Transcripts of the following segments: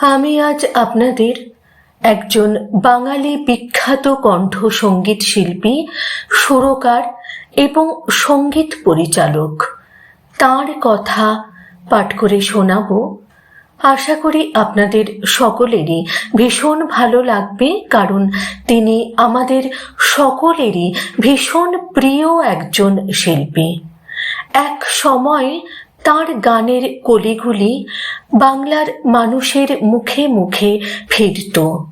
আমি আজ আপনাদের একজন বাঙালি বিখ্যাত কণ্ঠ সংগীত শিল্পী, সুরকার এবং সংগীত পরিচালক। তার কথা পাঠ করে শোনাবো। আশা করি আপনাদের সকলেরই ভীষণ ভালো লাগবে, কারণ তিনি আমাদের সকলেরই ভীষণ প্রিয় একজন শিল্পী। এক সময় তার গানের কলিগুলি বাংলার মানুষের মুখে মুখে ফিরত।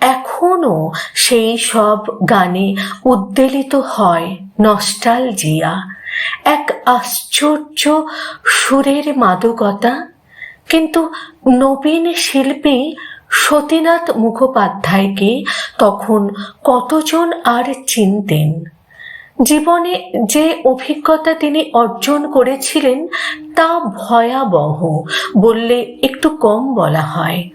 এখনও সেই সব গানে উদ্বেলিত হয় নস্টালজিয়া। এক আশ্চর্য সুরের মাদকতা। কিন্তু নবীন শিল্পী সতীনাথ মুখোপাধ্যায়কে তখন কতজন আর চিনতেন? জীবনে যে অভিজ্ঞতা তিনি অর্জন করেছিলেন তা ভয়াবহ বললে একটু কম বলা হয়।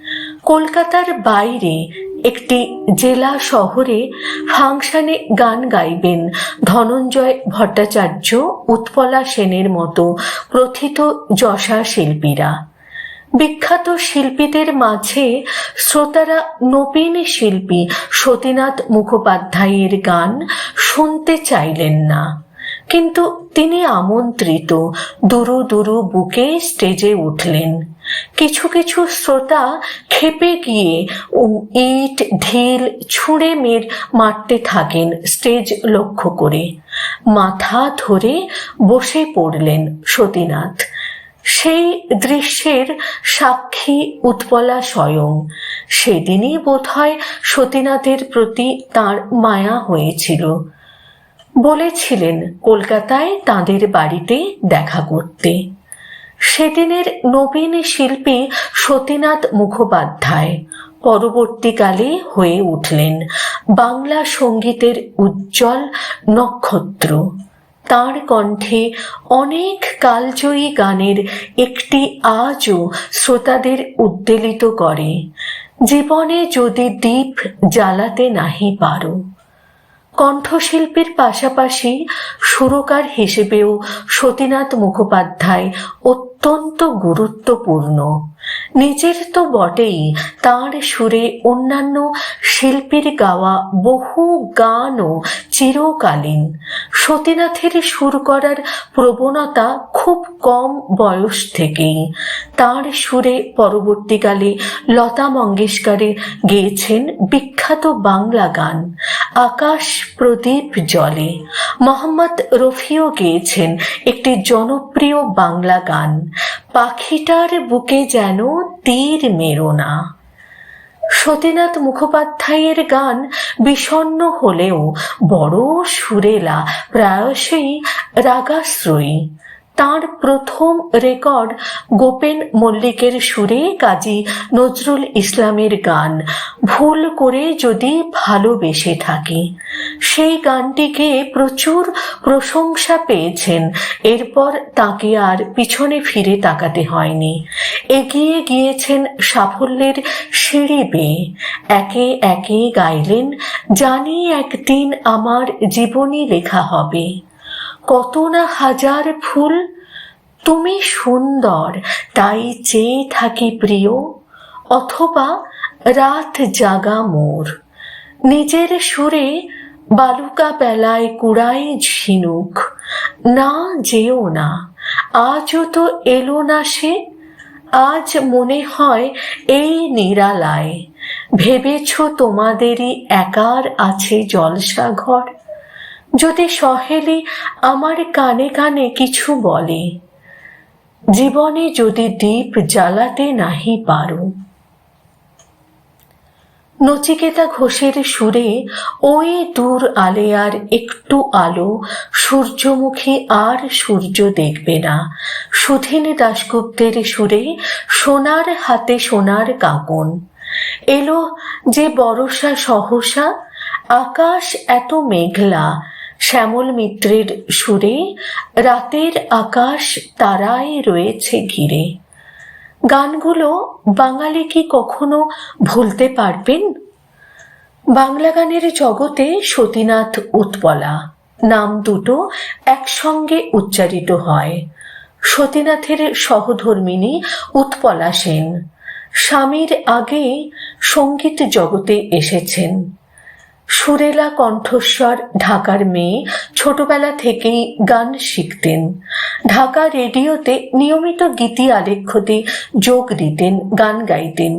কলকাতার বাইরে একটি জেলা শহরে ফাংশনে গান গাইবেন ধনঞ্জয় ভট্টাচার্য, উৎপলা সেনের মতো প্রথিত যশা শিল্পীরা। বিখ্যাত শিল্পীদের মাঝে শ্রোতারা নবীন শিল্পী সতীনাথ মুখোপাধ্যায়ের গান শুনতে চাইলেন না। কিন্তু তিনি আমন্ত্রিত, দুরু দুরু বুকে স্টেজে উঠলেন। কিছু কিছু শ্রোতা খেপে গিয়ে ইট, ঢিল, ছুঁড়ে মের মারতে থাকেন স্টেজ লক্ষ্য করে। মাথা ধরে বসে পড়লেন সতীনাথ। সেই দৃশ্যের সাক্ষী উৎপলা স্বয়ং। সেদিনই বোধহয় সতীনাথের প্রতি তার মায়া হয়েছিল। বলেছিলেন, কলকাতায় তাদের বাড়িতে দেখা করতে। সেদিনের নবীন শিল্পী সতীনাথ মুখোপাধ্যায় পরবর্তীকালে হয়ে উঠলেন বাংলা সঙ্গীতের উজ্জ্বল নক্ষত্র। তার কণ্ঠে অনেক কালজয়ী গানের একটি আজও শ্রোতাদের উদ্বেলিত করে। জীবনে যদি দ্বীপ জ্বালাতে নাহি পারো। কণ্ঠশিল্পীর পাশাপাশি সুরকার হিসেবেও সতীনাথ মুখোপাধ্যায় অত্যন্ত গুরুত্বপূর্ণ। নিজের তো বটেই তার সুরে অন্যান্য শিল্পীর গাওয়া বহু গানও চিরকালীন। সতীনাথের সুর করার প্রবণতা খুব কম বয়স থেকেই। তার সুরে পরবর্তীকালে লতা মঙ্গেশকরের গেয়েছেন বিখ্যাত বাংলা গান, আকাশ প্রদীপ জলে। মোহাম্মদ রফিও গেয়েছেন একটি জনপ্রিয় বাংলা গান। পাখিটার বুকে যেন তীর মেরো না। সতীনাথ মুখোপাধ্যায়ের গান বিষণ্ন হলেও বড় সুরেলা প্রায়শই রাগাশ্রয়ী। তার প্রথম রেকর্ড গোপেন মল্লিকের সুরে, কাজী নজরুল ইসলামের গান। ভুল করে যদি ভালোবেসে থাকি। সেই গানটিকে প্রচুর প্রশংসা পেয়েছেন। এরপর তাকে আর পিছনে ফিরে তাকাতে হয়নি। এগিয়ে গিয়েছেন সাফল্যের সিঁড়ি বেয়ে। একে একে গাইলেন, জানি একদিন আমার জীবনী লেখা হবে। কত না হাজার ফুল? তুমি সুন্দর, তাই চেয়ে থাকি প্রিয়। অথবা রাত জাগা মোর। নিজের সুরে বালুকা বেলায় কুড়াই ঝিনুক। না যেও না, আজও তো এলো না সে। আজ মনে হয় এই নিরালায়। ভেবেছ তোমাদেরই একার আছে জলসা ঘর যদি সহেলি আমার কানে কানে কিছু বলে, জীবনে যদি দ্বীপ জ্বালাতে নাহি পারো। নচিকেতা ঘোষের সুরে ওই দূর আলেয়ার একটু আলো, সূর্যমুখী আর সূর্য দেখবে না। সুধীন দাশগুপ্তের সুরে সোনার হাতে সোনার কাকন। এলো যে বরসা সহসা, আকাশ এত মেঘলা শ্যামল মিত্রের সুরে, রাতের আকাশ তারাই রয়েছে ঘিরে। গানগুলো বাঙালি কি কখনো ভুলতে পারবেন? বাংলা গানের জগতে সতীনাথ উৎপলা। নাম দুটো একসঙ্গে উচ্চারিত হয়। সতীনাথের সহধর্মিনী উৎপলা সেন। স্বামীর আগে সংগীত জগতে এসেছেন। সুরেলা কণ্ঠস্বর ঢাকার মেয়ে ছোটবেলা থেকেই গান শিখতেন। ঢাকা রেডিওতে নিয়মিত গীতি আলেখ্যতে যোগ দিতেন, গান গাইতেন।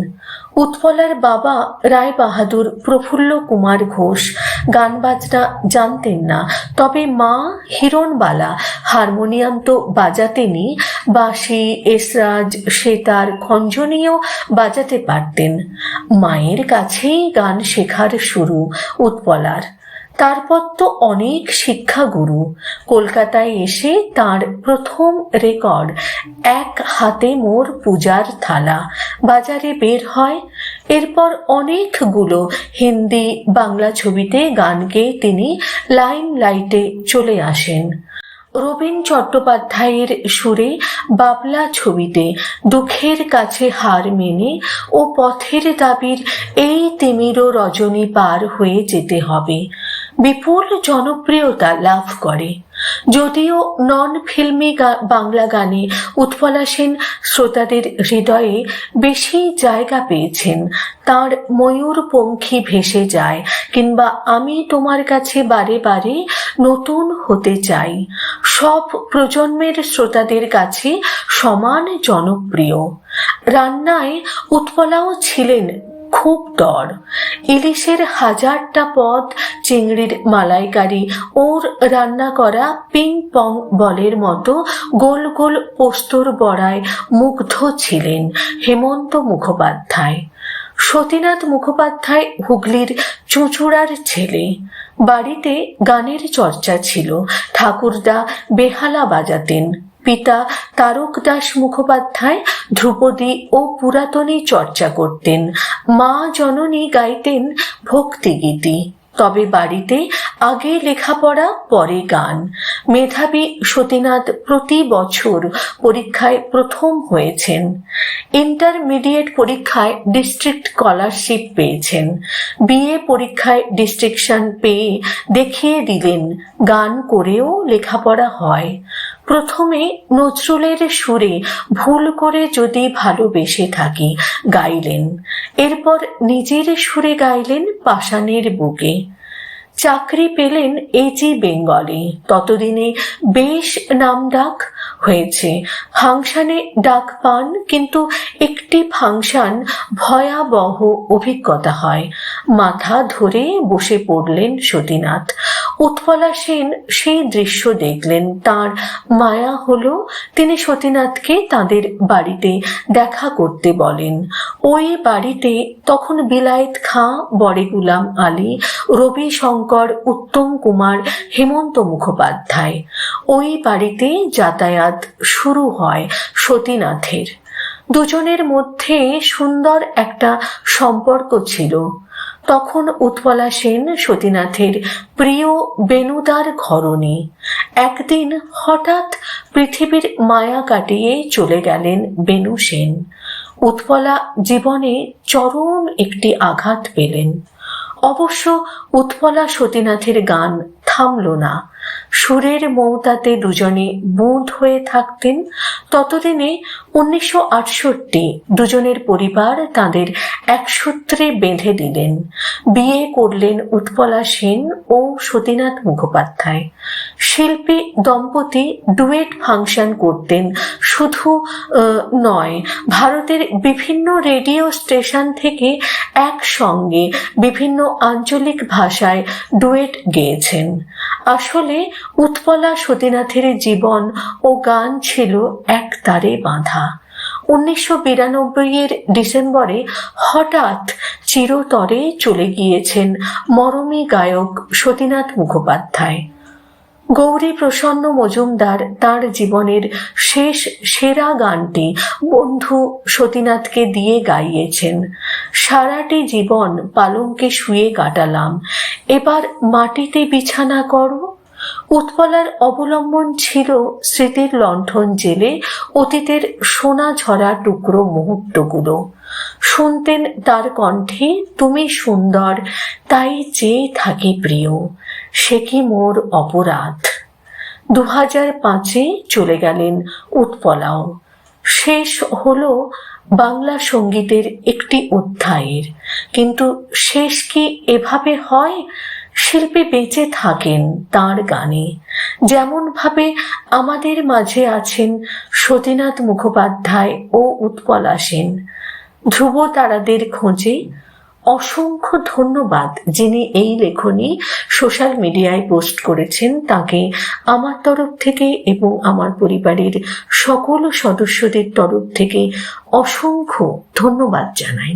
উৎপলার বাবা রায় বাহাদুর প্রফুল্ল কুমার ঘোষ। গান বাজনা জানতেন না। তবে মা হিরণবালা, হারমোনিয়াম তো বাজাতেনই বাঁশি এসরাজ, সেতার খঞ্জনীয় বাজাতে পারতেন। মায়ের কাছেই গান শেখার শুরু উৎপলার তারপর তো অনেক শিক্ষাগুরু। কলকাতায় এসে তার প্রথম রেকর্ড, এক হাতে মোর পূজার থালা, বাজারে বের হয়। এরপর অনেকগুলো হিন্দি বাংলা ছবিতে গান গেয়ে তিনি লাইন লাইটে চলে আসেন। রবীন চট্টোপাধ্যায়ের সুরে বাবলা ছবিতে দুঃখের কাছে হার মেনে ও পথের দাবির এই তিমিরও রজনী পার হয়ে যেতে হবে। বিপুল জনপ্রিয়তা লাভ করে। যদিও নন ফিল্মি বাংলা গানে উৎপলা সেন শ্রোতাদের হৃদয়ে বেশি জায়গা পেয়েছেন, তার ময়ূরপঙ্খী ভেসে যায় কিংবা আমি তোমার কাছে বারে বারে নতুন হতে চাই। সব প্রজন্মের শ্রোতাদের কাছে সমান জনপ্রিয়। রান্নায় উৎপলাও ছিলেন খুব দর ইলিশের হাজারটা পদ, চিংড়ির মালাইকারি, ওর রান্না করা পিং পং বলের মতো গোল গোল পোস্তর বড়ায় মুগ্ধ ছিলেন হেমন্ত মুখোপাধ্যায়। সতীনাথ মুখোপাধ্যায় হুগলির চুঁচুড়ার ছেলে। বাড়িতে গানের চর্চা ছিল। ঠাকুরদা বেহালা বাজাতেন। পিতা তারক দাস মুখোপাধ্যায় ধ্রুপদী ও পুরাতনী চর্চা করতেন। মা জননী গাইতেন ভক্তিগীতি। তবে বাড়িতে আগে লেখাপড়া, পরে গান। মেধাবী সতীনাথ প্রতি বছর পরীক্ষায় প্রথম হয়েছেন। ইন্টারমিডিয়েট পরীক্ষায় ডিস্ট্রিক্ট স্কলারশিপ পেয়েছেন। বিএ পরীক্ষায় ডিস্ট্রিকশন পেয়ে দেখিয়ে দিলেন, গান করেও লেখাপড়া হয়। প্রথমে নজরুলের সুরে ভুল করে যদি ভালোবেসে থাকি, গাইলেন। এরপর নিজের সুরে গাইলেন পাষাণের বুকে। চাকরি পেলেন এজি বেঙ্গলে। ততদিনে বেশ নামডাক হয়েছে। ফাংশানে ডাক পান, কিন্তু একটি ফাংশন ভয়াবহ অভিজ্ঞতা হয়। মাথা ধরে বসে পড়লেন সতীনাথ। উৎপলা সেন সেই দৃশ্য দেখলেন। তার মায়া হলো তিনি সতীনাথকে তাদের বাড়িতে দেখা করতে বলেন। ওই বাড়িতে তখন বিলায়েত খাঁ বড়ে গুলাম আলী, রবি শঙ্কর, উত্তম কুমার, হেমন্ত মুখোপাধ্যায়। ওই বাড়িতে যাতায়াত শুরু হয় সতীনাথের। দুজনের মধ্যে সুন্দর একটা সম্পর্ক ছিল। তখন উৎপলা সেন সতীনাথের প্রিয় বেনুদার ঘরণী। একদিন হঠাৎ পৃথিবীর মায়া কাটিয়ে চলে গেলেন বেনু সেন। উৎপলা জীবনে চরম একটি আঘাত পেলেন। অবশ্য উৎপলা সতীনাথের গান থামল না। সুরের মৌতাতে দুজনে বুঁদ হয়ে থাকতেন। ততদিনে উনিশশো আটষট্টি দুজনের পরিবার তাদের একসূত্রে বেঁধে দিলেন। বিয়ে করলেন উৎপলা সেন ও সতীনাথ মুখোপাধ্যায়। শিল্পী দম্পতি ডুয়েট ফাংশন করতেন। শুধু নয়, ভারতের বিভিন্ন রেডিও স্টেশন থেকে একসঙ্গে বিভিন্ন আঞ্চলিক ভাষায় ডুয়েট গেয়েছেন। আসলে উৎপলা সতীনাথের জীবন ও গান ছিল এক তারে বাঁধা। উনিশশো বিরানব্বই এর ডিসেম্বরে হঠাৎ চিরতরে চলে গিয়েছেন মরমী গায়ক সতীনাথ মুখোপাধ্যায়। গৌরী প্রসন্ন মজুমদার তার জীবনের শেষ সেরা গানটি বন্ধু সতীনাথকে দিয়ে গাইয়েছেন। সারাটি জীবন পালঙ্কে শুয়ে কাটালাম। এবার মাটিতে বিছানা করো উৎপলার অবলম্বন ছিল স্মৃতির লণ্ঠন জেলে অতীতের সোনা ঝরা টুকরো মুহূর্তগুলো। শুনতেন তার কণ্ঠে, তুমি সুন্দর, তাই চেয়ে থাকি প্রিয়, সে কি মোর অপরাধ? দু হাজার পাঁচে চলে গেলেন উৎপলাও। শেষ হলো বাংলা সঙ্গীতের একটি অধ্যায়ের। কিন্তু শেষ কি এভাবে হয়? শিল্পী বেঁচে থাকেন তার গানে। যেমনভাবে আমাদের মাঝে আছেন সতীনাথ মুখোপাধ্যায় ও উৎপলা সেন। ধ্রুব তারাদের খোঁজে অসংখ্য ধন্যবাদ যিনি এই লেখনী সোশ্যাল মিডিয়ায় পোস্ট করেছেন তাকে আমার তরফ থেকে এবং আমার পরিবারের সকল সদস্যদের তরফ থেকে অসংখ্য ধন্যবাদ জানাই।